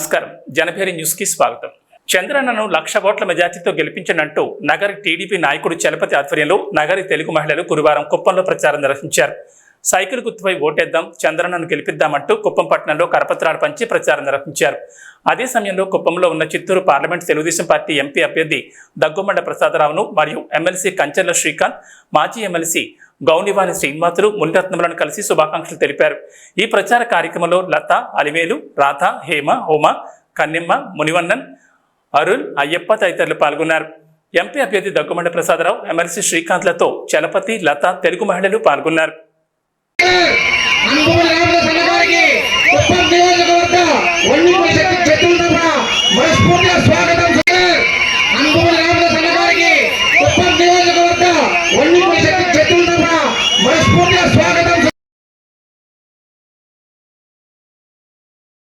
నమస్కారం. జనభేరి న్యూస్కి స్వాగతం. చంద్రన్నను లక్ష ఓట్ల మెజార్టీతో గెలిపించనంటూ నగరి టీడీపీ నాయకుడు చలపతి ఆధ్వర్యంలో నగరి తెలుగు మహిళలు గురువారం కుప్పంలో ప్రచారం నిర్వహించారు. సైకిల్ గుర్తుపై ఓటేద్దాం చంద్రన్నను గెలిపిద్దామంటూ కుప్పం పట్టణంలో కరపత్రాలు పంచి ప్రచారం నిర్వహించారు. అదే సమయంలో కుప్పంలో ఉన్న Chittoor parliament Telugu Desam party MP అభ్యర్థి దగ్గుమండ ప్రసాదరావును మరియు ఎమ్మెల్సీ కంచెర్ల శ్రీకాంత్ మాజీ ఎమ్మెల్సీ గౌనివాణి శ్రీనివాసులు మునిరత్నములను కలిసి శుభాకాంక్షలు తెలిపారు. ఈ ప్రచార కార్యక్రమంలో లత అలివేలు రాధ హేమ హోమ కన్నెమ్మ మునివన్నన్ అరుణ్ అయ్యప్ప తదితరులు పాల్గొన్నారు. ఎంపీ అభ్యర్థి దగ్గుమండ ప్రసాదరావు ఎమ్మెల్సీ శ్రీకాంత్లతో చలపతి లత తెలుగు మహిళలు పాల్గొన్నారు. అనుభవం లేకుండా స్వాగతం.